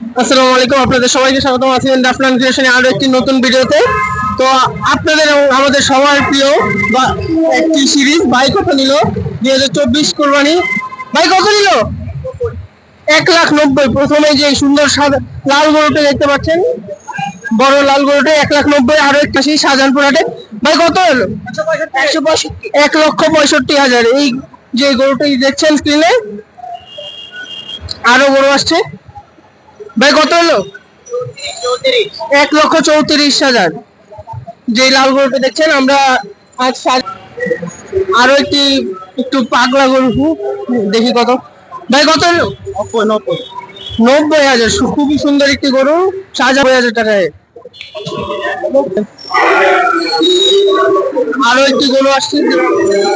আসসালামু আলাইকুম, আপনাদের সবাইকে আছেন ক্রিয়েশনে একটি নতুন ভিডিওতে। তো আপনাদের এবং আমাদের সবার প্রিয় বা একটি সিরিজ ভাই কত নিল? দুই হাজার চব্বিশ কোরবানি। ভাই কত নিল? এক লাখ নব্বই। প্রথমে যে সুন্দর সাদা লাল গরুটা দেখতে পাচ্ছেন, বড় লাল গরুটা, এক লাখ নব্বই, আরও একটা সেই শাহজাহানপুর হাটে। ভাই কত হলো? এক লক্ষ পঁয়ষট্টি হাজার। এই যে গরুটি দেখছেন স্ক্রিনে আরও গরু আসছে। ভাই কত হলো? এক লক্ষ চৌত্রিশ হাজার। যে লাল গরুটা দেখছেন আমরা আজ আরও একটি একটু পাগলা গরু দেখি কত। ভাই কত হলো? নব্বই হাজার। খুবই সুন্দর একটি গরু সাজানব্বই হাজার টাকায়। আরও একটি গরু আসছে।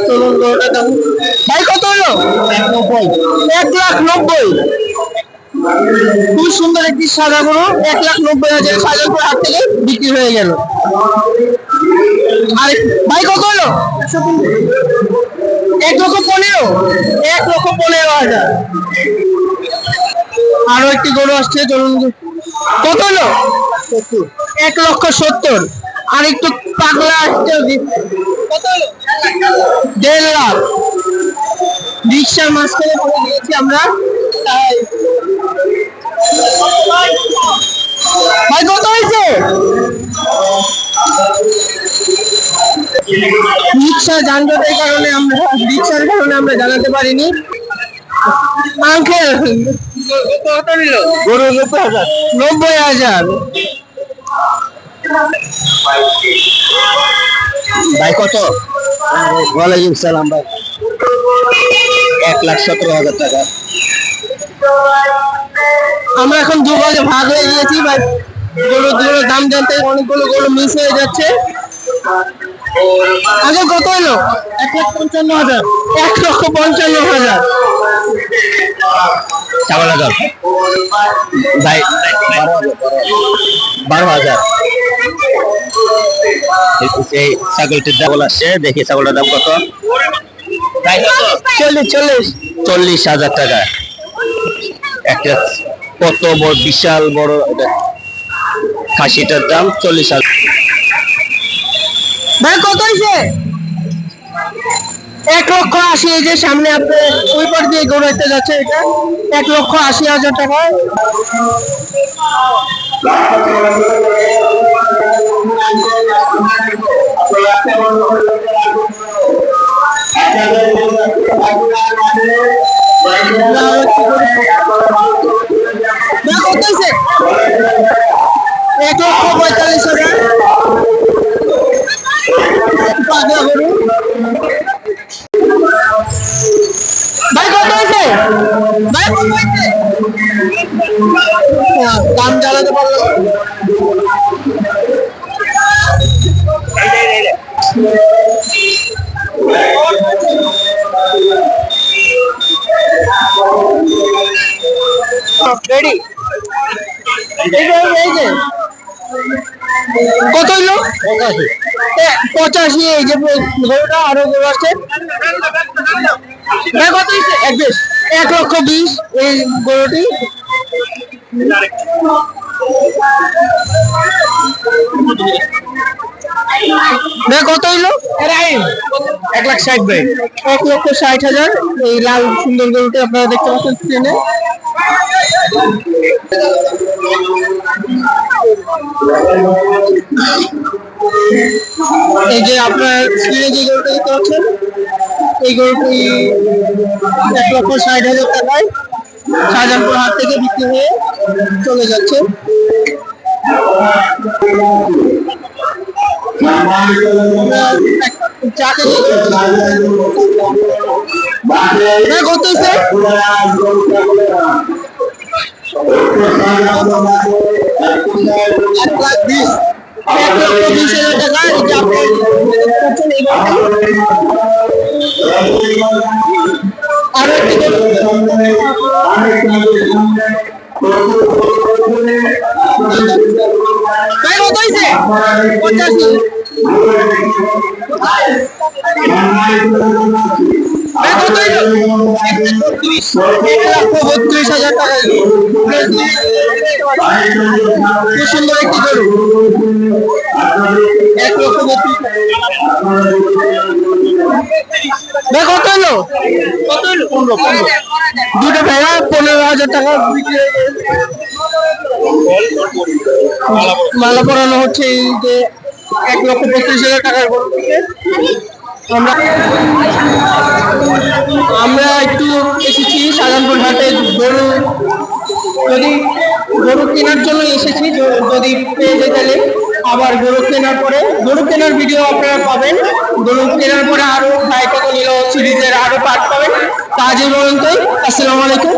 চলুন গরুটা ভাই কত হলো? এক লাখ নব্বই। খুব সুন্দর একটি সাদা গরু, এক লাখ নব্বই হাজার সাজানপুর হাট থেকে বিক্রি হয়ে গেল। আর ভাই, কত হলো? এক লক্ষ পনেরো, এক লক্ষ পনেরো হাজার। আরও একটি গরু আসছে, চলুন কত হলো? এক লক্ষ সত্তর। আর একটু পাগলা আসছে কত দেড় লাখ। রিক্সার মাঝখানে পড়ে গিয়েছি আমরা। তাই ভাই কত হয়েছে? রিক্সা যানজটের কারণে আমরা রিক্সার কারণে আমরা জানাতে পারিনি। আঙ্কেল কত নিল গরু নব্বই হাজার। নব্বই হাজার। ভাই কত? ওয়ালাইকুম সালাম ভাই। এক লাখ সতেরো হাজার টাকা। আমরা এখন দু ভাগে ভাগ হয়ে গিয়েছি গরুর দাম জানতে অনেকগুলো গরু মিস হয়ে যাচ্ছে। আগে কত হলো? এক লাখ পঞ্চান্ন হাজার। এক লক্ষ পঞ্চান্ন হাজার। চার হাজার ভাই বারো হাজার। এই ছাগলটির দাম আসছে দেখি ছাগলটার দাম কত। চল্লিশ চল্লিশ। চল্লিশ হাজার টাকা। একটা কত বড় বিশাল বড় এটা। খাসিটার দাম চল্লিশ হাজার। ভাই কত হয়েছে এক লক্ষ আশি এই যে সামনে আপনি ওই পার দিয়ে গড়াইতে যাচ্ছে এটা। এক লক্ষ আশি হাজার টাকা। পঁয়তাল্লিশ হাজার। পাগলা গরু। ভাই কত হয়েছে? ভাই হ্যাঁ, দাম জানাতে পারল যে, এই যে। কত হইল? পঁচাশি। এই যে গরুটা আরও গরু আছে। কত হয়েছে এক লক্ষ বিশ এই গরুটি কত হইল? এক লাখ ষাট ভাই। এক লক্ষ ষাট হাজার। এই লাল সুন্দর গরুটি আপনারা দেখতে পাচ্ছেন স্ক্রিনে এই যে আপনার স্ক্রিনে যে গরুটা দেখতে পাচ্ছেন, এই গরুটি এক লক্ষ ষাট হাজার টাকায় শাহজাহানপুর হাট থেকে বিক্রি হয়ে চলে যাচ্ছে। কত হয়েছে এক লাখ বিশ এক লক্ষ বিশ হাজার টাকা বত্রিশ হাজার টাকা কি সুন্দর একটি গরু এক বত্রিশ ভাই কত হলো কত হলো পনেরো পনেরো দুটো ভেড়া, পনেরো হাজার টাকা। মালা পরানো হচ্ছে এই যে এক লক্ষ বত্রিশ হাজার টাকার গরু আমরা একটু এসেছি সাজানপুর ঘাটে গরু যদি গরু কেনার জন্য এসেছি। যদি পেয়ে তাহলে আবার গরু কেনার পরে, গরু কেনার ভিডিও আপনারা পাবেন। গরু কেনার পরে আরও কত নিল সিরিজের আরও পার্ট পাবেন। তা এই পর্যন্তই। আসসালামু আলাইকুম।